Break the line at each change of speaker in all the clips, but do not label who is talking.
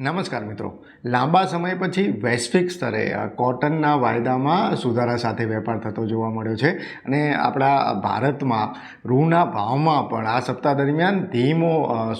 નમસ્કાર મિત્રો. લાંબા સમય પછી વૈશ્વિક સ્તરે કોટનના વાયદામાં સુધારા સાથે વેપાર થતો જોવા મળ્યો છે અને આપણા ભારતમાં રૂના ભાવમાં પણ આ સપ્તાહ દરમિયાન ધીમો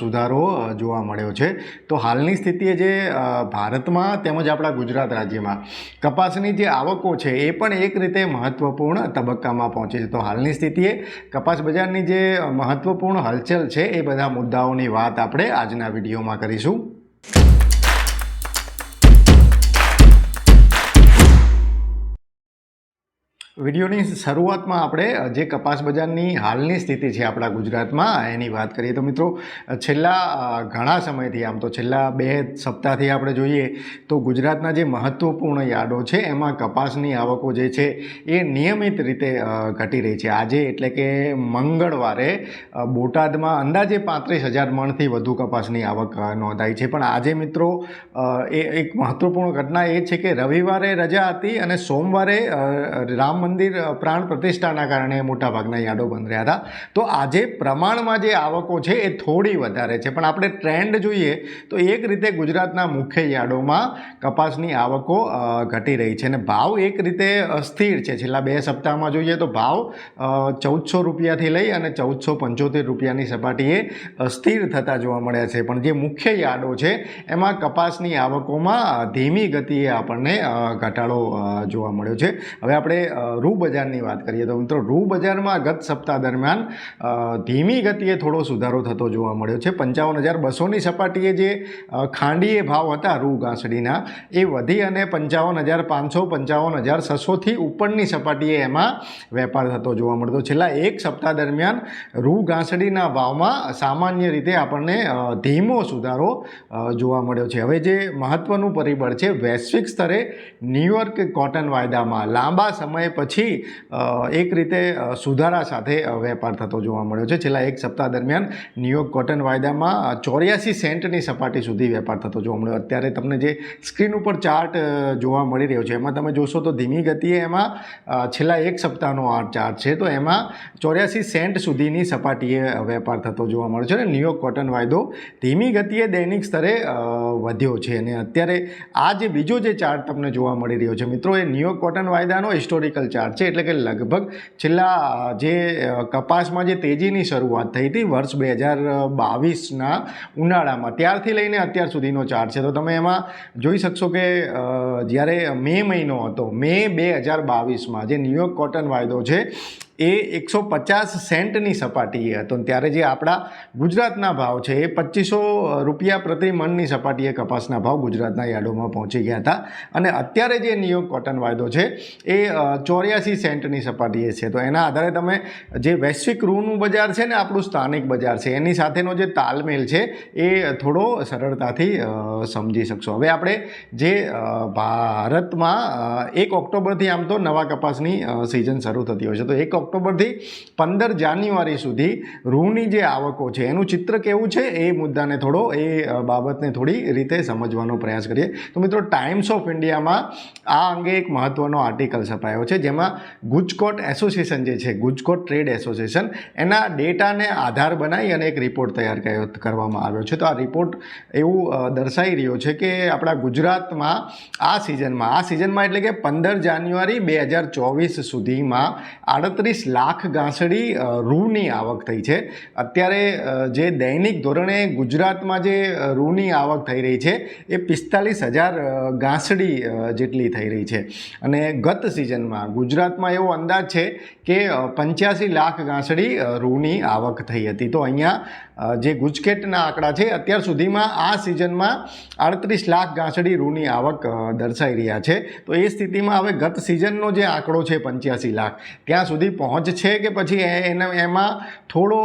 સુધારો જોવા મળ્યો છે. તો હાલની સ્થિતિએ જે ભારતમાં તેમજ આપણા ગુજરાત રાજ્યમાં કપાસની જે આવકો છે એ પણ એક રીતે મહત્ત્વપૂર્ણ તબક્કામાં પહોંચી છે. તો હાલની સ્થિતિએ કપાસ બજારની જે મહત્ત્વપૂર્ણ હલચલ છે એ બધા મુદ્દાઓની વાત આપણે આજના વિડીયોમાં કરીશું. વિડીયોની શરૂઆતમાં આપણે જે કપાસ બજારની હાલની સ્થિતિ છે આપણા ગુજરાતમાં, એની વાત કરીએ તો મિત્રો છેલ્લા ઘણા સમયથી, આમ તો છેલ્લા બે સપ્તાહથી આપણે જોઈએ, તો ગુજરાતના જે મહત્ત્વપૂર્ણ યાર્ડો છે, એમાં કપાસની આવકો જે છે, એ નિયમિત રીતે ઘટી રહી છે. આજે એટલે કે મંગળવારે બોટાદમાં અંદાજે પાંત્રીસ હજાર મણથી વધુ કપાસની આવક નોંધાઈ છે. પણ આજે મિત્રો એ એક મહત્ત્વપૂર્ણ ઘટના એ છે કે રવિવારે રજા હતી અને સોમવારે રામ મંદિર પ્રાણ પ્રતિષ્ઠાના કારણે મોટાભાગના યાર્ડો બંધ રહ્યા હતા. તો આજે પ્રમાણમાં જે આવકો છે એ થોડી વધારે છે. પણ આપણે ટ્રેન્ડ જોઈએ તો એક રીતે ગુજરાતના મુખ્ય યાર્ડોમાં કપાસની આવકો ઘટી રહી છે અને ભાવ એક રીતે સ્થિર છે. છેલ્લા બે સપ્તાહમાં જોઈએ તો ભાવ ચૌદસો રૂપિયાથી લઈ અને ચૌદસો પંચોતેર રૂપિયાની સપાટીએ સ્થિર થતા જોવા મળ્યા છે. પણ જે મુખ્ય યાર્ડો છે એમાં કપાસની આવકોમાં ધીમી ગતિએ આપણને ઘટાડો જોવા મળ્યો છે. હવે આપણે રૂ બજારની વાત કરીએ તો મિત્રો રૂ બજારમાં ગત સપ્તાહ દરમિયાન ધીમી ગતિએ થોડો સુધારો થતો જોવા મળ્યો છે. પંચાવન હજાર બસોની સપાટીએ જે ખાંડીએ ભાવ હતા રૂ ઘાસડીના એ વધી અને પંચાવન હજાર પાંચસો, પંચાવન હજાર છસોથી ઉપરની સપાટીએ એમાં વેપાર થતો જોવા મળતો. છેલ્લા એક સપ્તાહ દરમિયાન રૂ ઘાસડીના ભાવમાં સામાન્ય રીતે આપણને ધીમો સુધારો જોવા મળ્યો છે. હવે જે મહત્ત્વનું પરિબળ છે, વૈશ્વિક સ્તરે ન્યૂયોર્ક કોટન વાયદામાં લાંબા સમય પછી અ, એક રીતે સુધારા સાથે વેપાર થતો જોવા મળ્યો છે. છેલ્લા એક સપ્તાહ દરમિયાન ન્યુયોર્ક કોટન વાયદામાં ચોર્યાસી સેન્ટની સપાટી સુધી વેપાર થતો જોવા મળ્યો. અત્યારે તમને જે સ્ક્રીન ઉપર ચાર્ટ જોવા મળી રહ્યો છે એમાં તમે જોશો તો ધીમી ગતિએ એમાં છેલ્લા એક સપ્તાહનો આ ચાર્ટ છે. તો એમાં ચોર્યાસી સેન્ટ સુધીની સપાટીએ વેપાર થતો જોવા મળ્યો છે અને ન્યુયોર્ક કોટન વાયદો ધીમી ગતિએ દૈનિક સ્તરે વધ્યો છે અને અત્યારે આ જે બીજો જે ચાર્ટ તમને જોવા મળી રહ્યો છે, મિત્રો, એ ન્યૂ કોટન વાયદાનો હિસ્ટોરિકલ ચાર્ટ છે. એટલે કે લગભગ છેલ્લા જે કપાસમાં જે તેજીની શરૂઆત થઈ હતી વર્ષ બે હજાર બાવીસના ઉનાળામાં, ત્યારથી લઈને અત્યાર સુધીનો ચાર્ટ છે. તો તમે એમાં જોઈ શકશો કે જ્યારે મે મહિનો હતો, મે બે હજાર બાવીસમાં જે ન્યૂયોર્ક કોટન વાયદો છે એ એકસો પચાસ સેન્ટની સપાટીએ હતો. ત્યારે જે આપણા ગુજરાતના ભાવ છે, એ પચીસો રૂપિયા પ્રતિ મણની સપાટીએ કપાસના ભાવ ગુજરાતના યાર્ડોમાં પહોંચી ગયા હતા. અને અત્યારે જે નિયોગ કોટન વાયદો છે, એ ચોર્યાસી સેન્ટની સપાટીએ છે. તો એના આધારે તમે જે વૈશ્વિક રૂનું બજાર છે ને, આપણું સ્થાનિક બજાર છે, એની સાથેનો જે તાલમેલ છે, એ થોડો સરળતાથી સમજી શકશો. હવે આપણે જે ભારતમાં એક ઓક્ટોબરથી આમ તો નવા કપાસની સિઝન શરૂ થતી હોય છે. તો એક ઓક્ટોબરથી પંદર જાન્યુઆરી સુધી રૂની જે આવકો છે, એનું ચિત્ર કેવું છે? એ મુદ્દાને થોડો, એ બાબતને થોડી રીતે સમજવાનો પ્રયાસ કરીએ. તો મિત્રો ટાઈમ્સ ઓફ ઇન્ડિયામાં આ અંગે એક મહત્ત્વનો આર્ટિકલ છપાયો છે, જેમાં ગુજકોટ એસોસિએશન જે છે, ગુજકોટ ટ્રેડ એસોસિએશન, એના ડેટાને આધાર બનાવી અને એક રિપોર્ટ તૈયાર કર્યો, કરવામાં આવ્યો છે. તો આ રિપોર્ટ એવું દર્શાવી રહ્યો છે કે આપણા ગુજરાતમાં આ સિઝનમાં આ સિઝનમાં એટલે કે પંદર જાન્યુઆરી બે હજાર ચોવીસ સુધીમાં આડત્રીસ લાખ ગાંસડી રૂની આવક થઈ છે. અત્યારે જે દૈનિક ધોરણે ગુજરાતમાં જે રૂની આવક થઈ રહી છે, એ પિસ્તાલીસ હજાર ગાંસડી જેટલી થઈ રહી છે. અને ગત સિઝનમાં ગુજરાતમાં એવો અંદાજ છે કે પંચ્યાસી લાખ ગાંસડી રૂની આવક થઈ હતી. તો અહીંયા જે ગુજકેટના આંકડા છે, અત્યાર સુધીમાં આ સિઝનમાં આડત્રીસ લાખ ગાંસડી, રૂની આવક દર્શાઈ રહ્યા છે. તો એ સ્થિતિમાં હવે ગત સિઝનનો જે આંકડો છે, પંચ્યાસી લાખ, ત્યાં સુધી પહોંચ છે કે પછી એને એમાં થોડો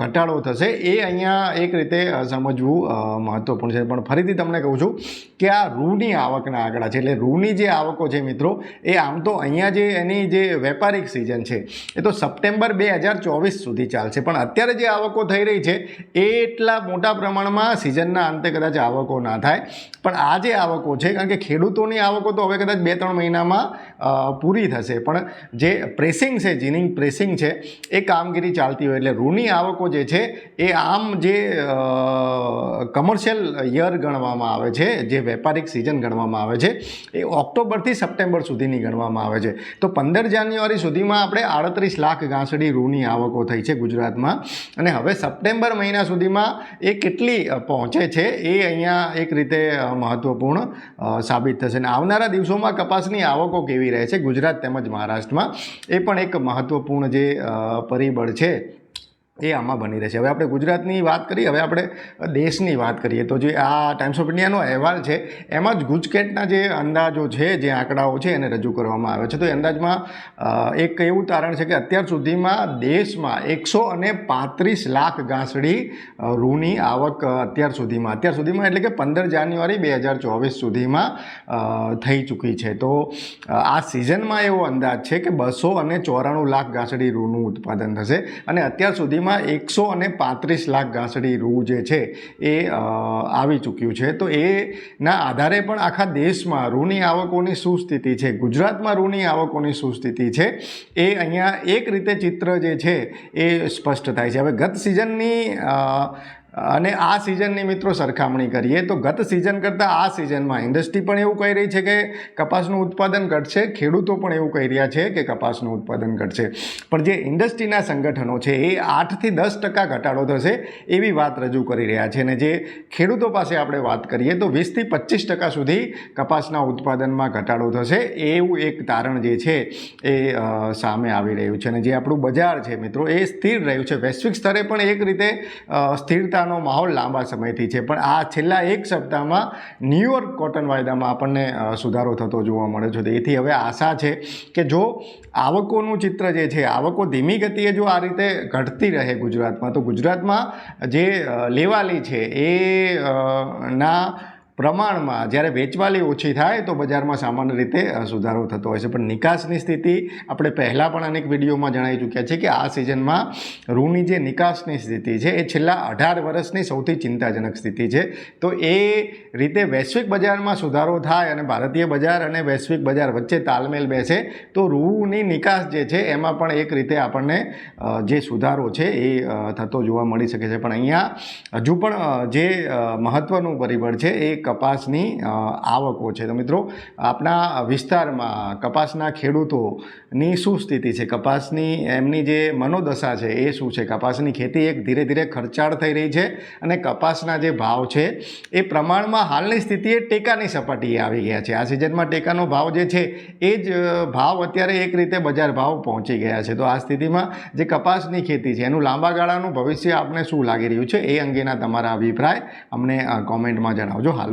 ઘટાડો થશે એ અહીંયા એક રીતે સમજવું મહત્ત્વપૂર્ણ છે. પણ ફરીથી તમને કહું છું કે આ રૂની આવકના આંકડા છે. એટલે રૂની જે આવકો છે મિત્રો, એ આમ તો અહીંયા જે એની જે વેપારિક સિઝન છે, એ તો સપ્ટેમ્બર બે હજાર ચોવીસ સુધી ચાલશે. પણ અત્યારે જે આવકો થઈ રહી છે, એ એટલા મોટા પ્રમાણમાં સિઝનના અંતે કદાચ આવકો ના થાય. પણ આ જે આવકો છે, કારણ કે ખેડૂતોની આવકો તો હવે કદાચ બે ત્રણ મહિનામાં પૂરી થશે. પણ જે પ્રેસિંગ છે જીનિંગ કટિંગ પ્રેસિંગ છે, એ કામગીરી ચાલતી હોય એટલે રૂની આવકો જે છે, એ આમ જે કમર્શિયલ યર ગણવામાં આવે છે, જે વેપારિક સિઝન ગણવામાં આવે છે, એ ઓક્ટોબરથી સપ્ટેમ્બર સુધીની ગણવામાં આવે છે. તો પંદર જાન્યુઆરી સુધીમાં આપણે આડત્રીસ લાખ ગાંસડી રૂની આવકો થઈ છે ગુજરાતમાં. અને હવે સપ્ટેમ્બર મહિના સુધીમાં એ કેટલી પહોંચે છે, એ અહીંયા એક રીતે મહત્ત્વપૂર્ણ સાબિત થશે. અને આવનારા દિવસોમાં કપાસની આવકો કેવી રહે છે ગુજરાત તેમજ મહારાષ્ટ્રમાં, એ પણ એક મહત્ત્વપૂર્ણ જે પરિબળ છે એ આમાં બની રહેશે. હવે આપણે ગુજરાતની વાત કરીએ હવે આપણે દેશની વાત કરીએ તો જે આ ટાઈમ્સ ઓફ ઇન્ડિયાનો અહેવાલ છે એમાં જ ગુજકેટના જે અંદાજો છે જે આંકડાઓ છે એને રજૂ કરવામાં આવે છે. તો એ અંદાજમાં એક એવું તારણ છે કે અત્યાર સુધીમાં દેશમાં એકસો અને પાંત્રીસ લાખ ગાંસડી અ, રૂની આવક અત્યાર સુધીમાં અત્યાર સુધીમાં એટલે કે પંદર જાન્યુઆરી બે હજાર ચોવીસ સુધીમાં થઈ ચૂકી છે. તો આ સિઝનમાં એવો અંદાજ છે કે બસો અને ચોરાણું લાખ ગાંસડી રૂનું ઉત્પાદન થશે અને અત્યાર સુધીમાં એકસો અને પાંત્રીસ લાખ ઘાસડી રૂ જે છે એ આવી ચૂક્યું છે. તો એના આધારે પણ આખા દેશમાં રૂની આવકોની શું સ્થિતિ છે, ગુજરાતમાં રૂની આવકોની શું સ્થિતિ છે, એ અહીંયા એક રીતે ચિત્ર જે છે એ સ્પષ્ટ થાય છે. હવે ગત સિઝનની અને આ સિઝનની મિત્રો સરખામણી કરીએ તો ગત સિઝન કરતાં આ સિઝનમાં ઇન્ડસ્ટ્રી પણ એવું કહી રહી છે કે કપાસનું ઉત્પાદન ઘટશે ખેડૂતો પણ એવું કહી રહ્યા છે કે કપાસનું ઉત્પાદન ઘટશે. પણ જે ઇન્ડસ્ટ્રીના સંગઠનો છે એ આઠથી દસ ટકા ઘટાડો થશે એવી વાત રજૂ કરી રહ્યા છે. અને જે ખેડૂતો પાસે આપણે વાત કરીએ તો વીસથી પચીસ ટકા સુધી કપાસના ઉત્પાદનમાં ઘટાડો થશે એવું એક તારણ જે છે એ સામે આવી રહ્યું છે. અને જે આપણું બજાર છે મિત્રો એ સ્થિર રહ્યું છે. વૈશ્વિક સ્તરે પણ એક રીતે અ, સ્થિરતાનો માહોલ લાંબા સમયથી છે. પણ આ છેલ્લા એક સપ્તાહમાં ન્યુયોર્ક કોટન વાયદામાં આપણને સુધારો થતો જોવા મળે છે. તો એથી હવે આશા છે કે જો આવકોનું ચિત્ર જે છે, આવકો ધીમી ગતિએ જો આ રીતે ઘટતી રહે ગુજરાતમાં, તો ગુજરાતમાં જે લેવાલી છે એ ના પ્રમાણમાં જ્યારે વેચવાલી ઓછી થાય તો બજારમાં સામાન્ય રીતે સુધારો થતો હોય છે. પણ નિકાસની સ્થિતિ, આપણે પહેલાં પણ અનેક વિડીયોમાં જણાવી ચૂક્યા છે કે આ સિઝનમાં રૂની જે નિકાસની સ્થિતિ છે, એ છેલ્લા અઢાર વર્ષની સૌથી ચિંતાજનક સ્થિતિ છે. તો એ રીતે વૈશ્વિક બજારમાં સુધારો થાય અને ભારતીય બજાર અને વૈશ્વિક બજાર વચ્ચે તાલમેલ બેસે, તો રૂની નિકાસ જે છે, એમાં પણ એક રીતે આપણને જે સુધારો છે એ થતો જોવા મળી શકે છે. પણ અહીંયા હજુ પણ જે મહત્ત્વનું પરિબળ છે એ કપાસની આવકો છે. તો મિત્રો આપણા વિસ્તારમાં કપાસના ખેડૂતોની શું સ્થિતિ છે? કપાસની એમની જે મનોદશા છે એ શું છે? કપાસની ખેતી એક ધીરે ધીરે ખર્ચાળ થઈ રહી છે અને કપાસના જે ભાવ છે એ પ્રમાણમાં હાલની સ્થિતિએ ટેકાની સપાટીએ આવી ગયા છે. આ સિઝનમાં ટેકાનો ભાવ જે છે એ જ ભાવ અત્યારે એક રીતે બજાર ભાવ પહોંચી ગયા છે. તો આ સ્થિતિમાં જે કપાસની ખેતી છે એનું લાંબા ગાળાનું ભવિષ્ય આપને શું લાગી રહ્યું છે એ અંગેના તમારા અભિપ્રાય અમને કોમેન્ટમાં જણાવજો. હાલ